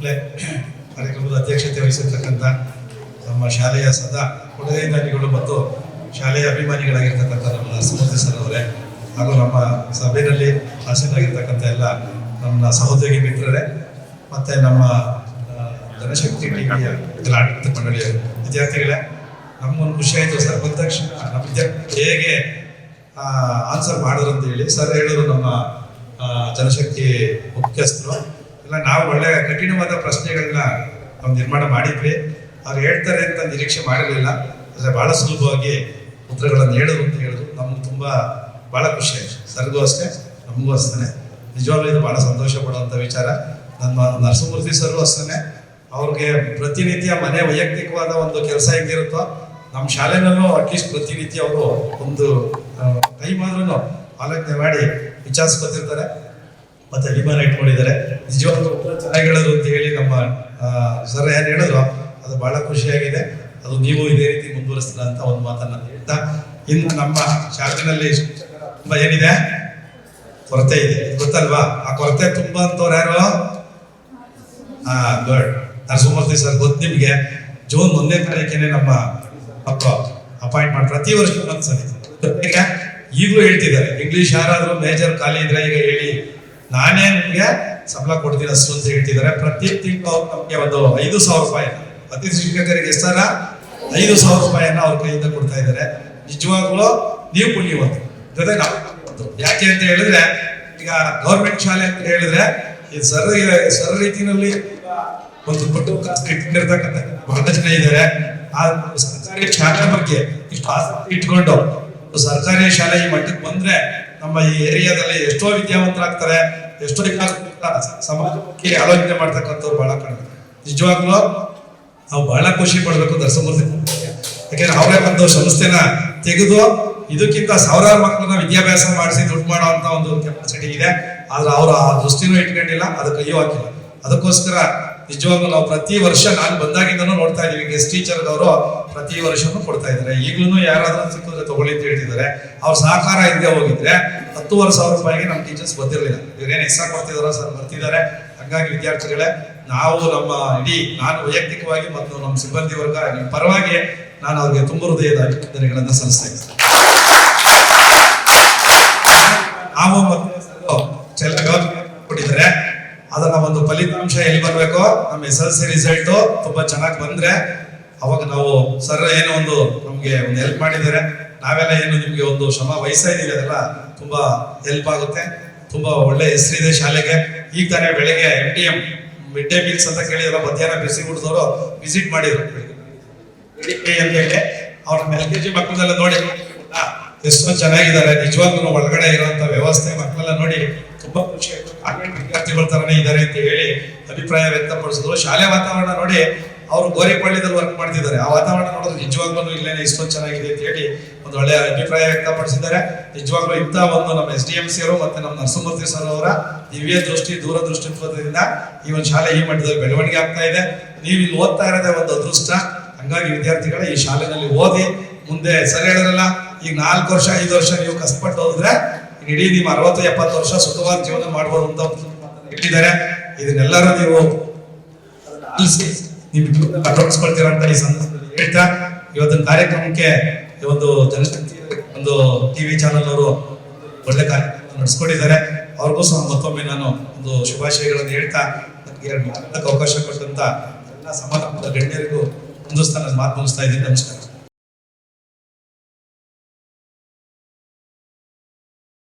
ಕಾರ್ಯಕ್ರಮದ ಅಧ್ಯಕ್ಷತೆ ವಹಿಸಿರ್ತಕ್ಕಂಥ ನಮ್ಮ ಶಾಲೆಯ ಸದಾ ಕೊಡುಗೈದಾನಿಗಳು ಮತ್ತು ಶಾಲೆಯ ಅಭಿಮಾನಿಗಳಾಗಿರ್ತಕ್ಕಂಥ ನಮ್ಮ ನರಸಿಂಹ ಸರ್ ಅವರೇ ಹಾಗೂ ನಮ್ಮ ಸಭೆಯಲ್ಲಿ ಹಾಸನಾಗಿರ್ತಕ್ಕಂಥ ಎಲ್ಲ ನಮ್ಮ ಸಹೋದ್ಯೋಗಿ ಮಿತ್ರರೇ, ಮತ್ತು ನಮ್ಮ ಜನಶಕ್ತಿ ಟಿವಿಯ ಆಡಳಿತ ಮಂಡಳಿಯ ವಿದ್ಯಾರ್ಥಿಗಳೇ ನಮಗೊಂದು ಖುಷಿ ಆಯಿತು ಸರ್. ಬಂದ ತಕ್ಷಣ ನಮ್ಮ ವಿದ್ಯಾರ್ಥಿ ಹೇಗೆ ಆನ್ಸರ್ ಮಾಡೋರು ಅಂತ ಹೇಳಿ ಸರ್ ಹೇಳೋರು ನಮ್ಮ ಜನಶಕ್ತಿ ಮುಖ್ಯಸ್ಥರು. ಇಲ್ಲ, ನಾವು ಒಳ್ಳೆ ಕಠಿಣವಾದ ಪ್ರಶ್ನೆಗಳನ್ನ ನಾವು ನಿರ್ಮಾಣ ಮಾಡಿದ್ವಿ. ಅವ್ರು ಹೇಳ್ತಾರೆ ಅಂತ ನಿರೀಕ್ಷೆ ಮಾಡಿರಲಿಲ್ಲ. ಆದರೆ ಬಹಳ ಸುಲಭವಾಗಿ ಉತ್ತರಗಳನ್ನು ಹೇಳೋದು ಅಂತ ಹೇಳಿದ್ರು. ನಮ್ಗೆ ತುಂಬ ಭಾಳ ಖುಷಿ ಆಯಿತು. ಸರ್ಗೂ ಅಷ್ಟೇ, ನಮಗೂ ಅಷ್ಟೇ ನಿಜವಾಗ್ಲೂ ಇದು ಭಾಳ ಸಂತೋಷ ಪಡುವಂಥ ವಿಚಾರ. ನಮ್ಮ ನರಸಿಂಹಮೂರ್ತಿ ಸರ್ಗೂ ಅಷ್ಟೇ ಅವ್ರಿಗೆ ಪ್ರತಿನಿತ್ಯ ಮನೆ ವೈಯಕ್ತಿಕವಾದ ಒಂದು ಕೆಲಸ ಹೆಂಗಿರುತ್ತೋ, ನಮ್ಮ ಶಾಲೆನಲ್ಲೂ ಅಟ್ಲೀಸ್ಟ್ ಪ್ರತಿನಿತ್ಯ ಅವರು ಒಂದು ಟೈಮ್ ಆದ್ರೂ ಆಲೋಚನೆ ಮಾಡಿ ವಿಚಾರಿಸ್ಕೊತಿರ್ತಾರೆ. ಮತ್ತೆ ಅಭಿಮಾನ ಇಟ್ಕೊಂಡಿದ್ದಾರೆ ನಿಜವಾಗ್ಲೂ ಹೇಳೋದು ಅಂತ ಹೇಳಿ ನಮ್ಮ ಸರ್ ಏನು ಹೇಳಿದ್ರು, ಅದು ಬಹಳ ಖುಷಿಯಾಗಿದೆ. ಅದು ನೀವು ಇದೇ ರೀತಿ ಮುಂದುವರಿಸ್ತೀರ ಅಂತ ಒಂದು ಮಾತನ್ನ ಹೇಳ್ತಾ, ಇನ್ನು ನಮ್ಮ ಶಾಲೆನಲ್ಲಿ ತುಂಬಾ ಏನಿದೆ? ಕೊರತೆ ಇದೆ. ಗೊತ್ತಲ್ವಾ? ಆ ಕೊರತೆ ತುಂಬಾ ಅಂತವ್ರು ಯಾರು? ಹಾ ಗುಡ್. ನರಸಿಂಹಮೂರ್ತಿ ಸರ್ ಗೊತ್ತು ನಿಮಗೆ. ಜೂನ್ ಒಂದನೇ ತಾರೀಕೇನೆ ನಮ್ಮ ಅಪ್ಪ ಅಪಾಯಿಂಟ್ ಮಾಡಿ ಪ್ರತಿ ವರ್ಷ ಈಗಲೂ ಹೇಳ್ತಿದ್ದಾರೆ, ಇಂಗ್ಲಿಷ್ ಯಾರಾದ್ರೂ ಮೇಜರ್ ಖಾಲಿ ಇದ್ರೆ ಈಗ ಹೇಳಿ ನಾನೇ ನಿಮಗೆ ಸಂಬಳ ಕೊಡ್ತೀನಿ ಅಷ್ಟು ಅಂತ ಹೇಳ್ತಿದ್ದಾರೆ. ಪ್ರತಿ ತಿಂಗಳು ಅವ್ರು ನಮಗೆ ಒಂದು ಐದು ಸಾವಿರ ರೂಪಾಯಿ ಅತಿಥಿ ಶಿಕ್ಷಕರಿಗೆ ಎಷ್ಟಾರ ಐದು ಸಾವಿರ ರೂಪಾಯಿಯನ್ನ ಅವ್ರ ಕೈಯಿಂದ ಕೊಡ್ತಾ ಇದ್ದಾರೆ. ನಿಜವಾಗ್ಲೂ ನೀವು ಪುಣ್ಯವಂತರು. ಜೊತೆ ನಾವು ಯಾಕೆ ಅಂತ ಹೇಳಿದ್ರೆ, ಈಗ ಗೌರ್ಮೆಂಟ್ ಶಾಲೆ ಅಂತ ಹೇಳಿದ್ರೆ, ಈ ಸರ್ ಸರ್ ರೀತಿನಲ್ಲಿ ಒಂದು ಪಟ್ಟು ಕಾಸು ಇಟ್ಕೊಂಡಿರ್ತಕ್ಕಂಥ ಬಹಳ ಜನ ಇದ್ದಾರೆ. ಆ ಸರ್ಕಾರಿ ಶಾಲೆ ಬಗ್ಗೆ ಇಷ್ಟು ಆಸಕ್ತಿ ಇಟ್ಕೊಂಡು ಸರ್ಕಾರಿ ಶಾಲೆ ಈ ಮಟ್ಟಕ್ಕೆ ಬಂದ್ರೆ ನಮ್ಮ ಈ ಏರಿಯಾದಲ್ಲಿ ಎಷ್ಟೋ ವಿದ್ಯಾವಂತರಾಗ್ತಾರೆ, ಎಷ್ಟೋ ಜನ ಸಮಾಜ ಬಗ್ಗೆ ಆಲೋಚನೆ ಮಾಡ್ತಕ್ಕಂಥವ್ರು ಬಹಳ ಕಡಿಮೆ. ನಿಜವಾಗ್ಲೂ ನಾವು ಬಹಳ ಖುಷಿ ಪಡ್ಬೇಕು ದರ್ಶಮೂರ್ತಿ ಯಾಕೆಂದ್ರೆ ಅವರೇ ಒಂದು ಸಂಸ್ಥೆನ ತೆಗೆದು ಇದಕ್ಕಿಂತ ಸಾವಿರಾರು ಮಕ್ಕಳನ್ನ ವಿದ್ಯಾಭ್ಯಾಸ ಮಾಡಿಸಿ ದುಡ್ಡು ಮಾಡುವಂತ ಒಂದು ಕೆಪಾಸಿಟಿ ಇದೆ. ಆದ್ರೆ ಅವರು ಆ ದೃಷ್ಟಿನೂ ಇಟ್ಕೊಂಡಿಲ್ಲ, ಅದಕ್ಕೆ ಅಯ್ಯೋ ಹಾಕಿಲ್ಲ. ಅದಕ್ಕೋಸ್ಕರ ನಿಜವಾಗ್ಲೂ ನಾವು ಪ್ರತಿ ವರ್ಷ ನಾನು ಬಂದಾಗಿಂದನೂ ನೋಡ್ತಾ ಇದೀವಿ ಗೆಸ್ಟ್ ಟೀಚರ್ ಅವರು ಪ್ರತಿ ವರ್ಷನೂ ಕೊಡ್ತಾ ಇದ್ದಾರೆ ಈಗಲೂ ಯಾರಾದ್ರೂ ಸಿಕ್ಕಿದ್ರೆ ತಗೊಳ್ಳಿ ಅಂತ ಹೇಳ್ತಿದ್ದಾರೆ ಅವ್ರ ಸಹಕಾರ ಇದ್ದೇ ಹೋಗಿದ್ರೆ ಹತ್ತುವರೆ ಸಾವಿರ ರೂಪಾಯಿಗೆ ನಮ್ಮ ಟೀಚರ್ಸ್ ಬಂದಿರಲಿಲ್ಲ ಇವ್ರೇನು ಹೆಸರು ಕೊಡ್ತಿದಾರೋ ಸರ್? ಬರ್ತಿದ್ದಾರೆ. ಹಂಗಾಗಿ ವಿದ್ಯಾರ್ಥಿಗಳೇ, ನಾವು ನಮ್ಮ ಇಡೀ ನಾನು ವೈಯಕ್ತಿಕವಾಗಿ ಮತ್ತು ನಮ್ಮ ಸಿಬ್ಬಂದಿ ವರ್ಗ ನಿಮ್ಮ ಪರವಾಗಿ ನಾನು ಅವ್ರಿಗೆ ತುಂಬ ಹೃದಯದ ಅಭಿನಂದನೆಗಳನ್ನು ಸಲ್ಲಿಸ್ತಾ ಇದ್ದೀನಿ ನಾವು ಮತ್ತೆ ಒಂದು ಫಲಿತಾಂಶ ಎಲ್ಲಿ ಬರಬೇಕು, ನಮ್ಮ ಎಸ್ ಎಲ್ ಸಿ ರಿಸಲ್ಟ್ ತುಂಬಾ ಚೆನ್ನಾಗಿ ಬಂದ್ರೆ, ಅವಾಗ ನಾವು ಸರ್ ಏನೋ ಒಂದು ನಮಗೆ ಒಂದು ಹೆಲ್ಪ್ ಮಾಡಿದ್ದಾರೆ. ನಾವೆಲ್ಲ ಏನು ನಿಮಗೆ ಒಂದು ಶ್ರಮ ವಹಿಸ್ತಾ ಇದ್ದೀವಿ, ಅದೆಲ್ಲ ತುಂಬಾ ಹೆಲ್ಪ್ ಆಗುತ್ತೆ. ತುಂಬಾ ಒಳ್ಳೆ ಹೆಸರಿದೆ ಶಾಲೆಗೆ. ಈಗ ತಾನೇ ಬೆಳಗ್ಗೆ M D M mid day meals ಅಂತ ಕೇಳಿದ್ರ ಮಧ್ಯಾಹ್ನ ಬಿಸಿ ಹುಡ್ದವರು ವಿಸಿಟ್ ಮಾಡಿದ್ರು. ಅಂತ ಹೇಳಿ ಅವ್ರ ಎಲ್ ಕೆ ಜಿ ಮಕ್ಕಳನ್ನೆಲ್ಲ ನೋಡಿ ಎಷ್ಟೊಂದು ಎಷ್ಟೋ ಚೆನ್ನಾಗಿದ್ದಾರೆ. ನಿಜವಾಗ್ಲೂ ಒಳಗಡೆ ಇರುವಂತ ವ್ಯವಸ್ಥೆ ಮಕ್ಕಳೆಲ್ಲ ನೋಡಿ ತುಂಬಾ ಖುಷಿ ಆಯ್ತು. ಕಾನ್ವೆಂಟ್ ವಿದ್ಯಾರ್ಥಿಗಳ ತರನೇ ಇದ್ದಾರೆ ಅಂತ ಹೇಳಿ ಅಭಿಪ್ರಾಯ ವ್ಯಕ್ತಪಡಿಸಿದ್ರು. ಶಾಲೆ ವಾತಾವರಣ ನೋಡಿ ಅವರು ಗೋರಿಪಳ್ಳಿದಲ್ಲಿ ವರ್ಕ್ ಮಾಡ್ತಿದ್ದಾರೆ. ಆ ವಾತಾವರಣ ನೋಡಿದ್ರೆ ನಿಜವಾಗ್ಲೂ ಇಲ್ಲೇನೆ ಇಷ್ಟೊಂದು ಚೆನ್ನಾಗಿದೆ ಅಂತ ಹೇಳಿ ಒಂದು ಒಳ್ಳೆಯ ಅಭಿಪ್ರಾಯ ವ್ಯಕ್ತಪಡಿಸಿದ್ದಾರೆ. ನಿಜವಾಗ್ಲೂ ಇಂಥ ಒಂದು ನಮ್ಮ ಎಸ್ ಡಿ ಎಂ ಸಿ ಅವರು ಮತ್ತೆ ನಮ್ಮ ನರಸಿಂಹಮೂರ್ತಿ ಸರ್ ಅವರ ದಿವ್ಯ ದೃಷ್ಟಿ, ದೂರದೃಷ್ಟಿತ್ವದಿಂದ ಈ ಒಂದು ಶಾಲೆ ಈ ಮಟ್ಟದಲ್ಲಿ ಬೆಳವಣಿಗೆ ಆಗ್ತಾ ಇದೆ. ನೀವು ಇಲ್ಲಿ ಓದ್ತಾ ಇರೋದೇ ಒಂದು ಅದೃಷ್ಟ. ಹಂಗಾಗಿ ವಿದ್ಯಾರ್ಥಿಗಳ ಈ ಶಾಲೆನಲ್ಲಿ ಓದಿ ಮುಂದೆ ಸರ್ ಹೇಳಿದ್ರಲ್ಲ ಈಗ ನಾಲ್ಕು ವರ್ಷ, ಐದು ವರ್ಷ ನೀವು ಕಷ್ಟಪಟ್ಟು ಹೋದ್ರೆ ಇಡೀ ನಿಮ್ಮ ಅರವತ್ತು ಎಪ್ಪತ್ತು ವರ್ಷ ಸುಖವಾದ ಜೀವನ ಮಾಡ್ಬೋದು ಅಂತ ಇಟ್ಟಿದ್ದಾರೆ. ಇದನ್ನೆಲ್ಲರೂ ನೀವು ಆಲಿಸಿ ನೀವು ಅಳವಡಿಸ್ಕೊಳ್ತೀರಾ ಅಂತ ಈ ಸಂದರ್ಭದಲ್ಲಿ ಹೇಳ್ತಾ, ಇವತ್ತಿನ ಕಾರ್ಯಕ್ರಮಕ್ಕೆ ಒಂದು ಜನಶಕ್ತಿ ಒಂದು ಟಿವಿ ಚಾನಲ್ ಅವರು ಒಳ್ಳೆ ಕಾರ್ಯಕ್ರಮ ನಡೆಸ್ಕೊಂಡಿದ್ದಾರೆ. ಅವ್ರಿಗೂ ಸಹ ಮತ್ತೊಮ್ಮೆ ನಾನು ಒಂದು ಶುಭಾಶಯಗಳನ್ನು ಹೇಳ್ತಾ ಎರಡು ಮಾತಾಡಕ್ಕೆ ಅವಕಾಶ ಕೊಟ್ಟಂತ ಎಲ್ಲ ಸಮಾರಂಭದ ಗಣ್ಯರಿಗೂ ಒಂದು ಸ್ಥಾನ ಮಾತು ಮುಗಿಸ್ತಾ ಇದ್ದೀನಿ. ನಮಸ್ಕಾರ.